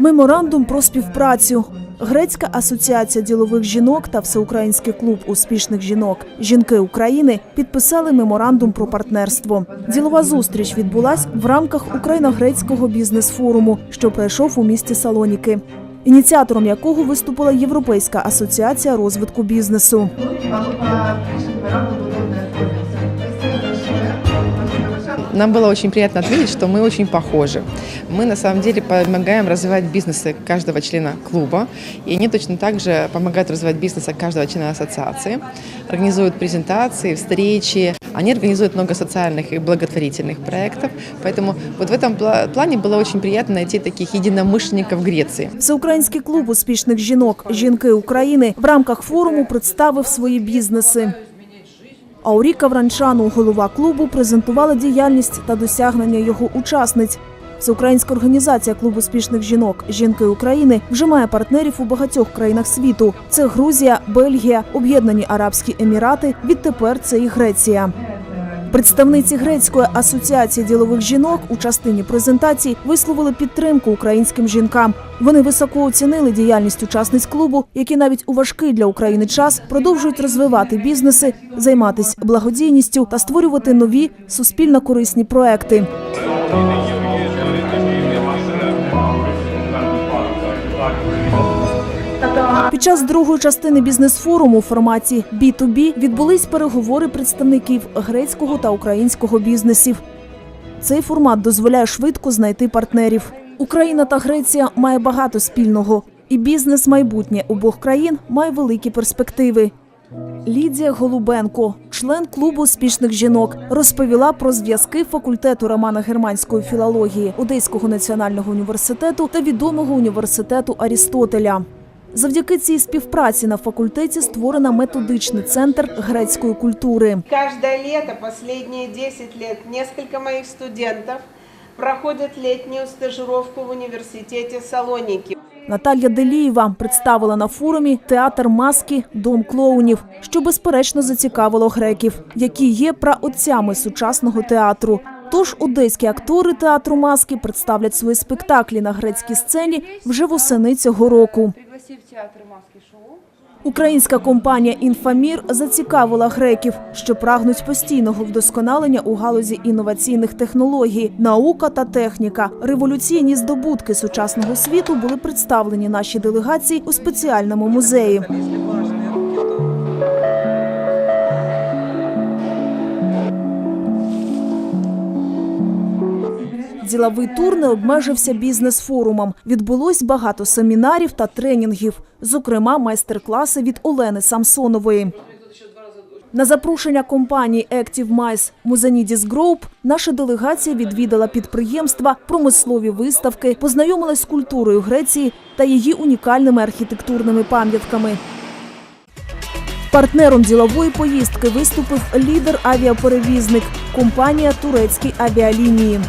Меморандум про співпрацю. Грецька асоціація ділових жінок та всеукраїнський клуб успішних жінок Жінки України підписали меморандум про партнерство. Ділова зустріч відбулась в рамках Україно-грецького бізнес-форуму, що пройшов у місті Салоніки. Ініціатором якого виступила Європейська асоціація розвитку бізнесу. Нам было очень приятно отметить, что мы очень похожи. Мы на самом деле помогаем развивать бизнесы каждого члена клуба, и они точно так же помогают развивать бизнесы каждого члена ассоциации, организуют презентации, встречи. Они организуют много социальных и благотворительных проектов, поэтому вот в этом пла- плане было очень приятно найти таких единомышленников в Греции. Всеукраїнський клуб успішних жінок Жінки України в рамках форуму представив свої бізнеси. Ауріка Вранчану, голова клубу, презентувала діяльність та досягнення його учасниць. Всеукраїнська організація клуб успішних жінок Жінки України вже має партнерів у багатьох країнах світу. Це Грузія, Бельгія, Об'єднані Арабські Емірати. Відтепер це і Греція. Представниці грецької асоціації ділових жінок у частині презентації висловили підтримку українським жінкам. Вони високо оцінили діяльність учасниць клубу, які навіть у важкий для України час продовжують розвивати бізнеси, займатися благодійністю та створювати нові суспільно корисні проекти. Під час другої частини бізнес-форуму у форматі B2B відбулись переговори представників грецького та українського бізнесів. Цей формат дозволяє швидко знайти партнерів. Україна та Греція має багато спільного, і бізнес майбутнє обох країн має великі перспективи. Лідія Голубенко, член клубу успішних жінок, розповіла про зв'язки факультету романо-германської філології Одеського національного університету та відомого університету Арістотеля. Завдяки цій співпраці на факультеті створено методичний центр грецької культури. Каждое лето, последние 10 лет, несколько моих студентов проходят летнюю стажировку в университете Салоники. Наталія Делієва представила на форумі театр маски Дом клоунів, що безперечно зацікавило греків, які є праотцями сучасного театру. Тож одеські актори театру маски представлять свої спектаклі на грецькій сцені вже восени цього року. Українська компанія Інфамір зацікавила греків, що прагнуть постійного вдосконалення у галузі інноваційних технологій, наука та техніка. Революційні здобутки сучасного світу були представлені нашій делегації у спеціальному музеї. Діловий тур не обмежився бізнес-форумом. Відбулось багато семінарів та тренінгів, зокрема майстер-класи від Олени Самсонової. На запрошення компанії Active Mice Muzanidis Group наша делегація відвідала підприємства, промислові виставки, познайомилась з культурою Греції та її унікальними архітектурними пам'ятками. Партнером ділової поїздки виступив лідер авіаперевізник компанія Турецькі авіалінії.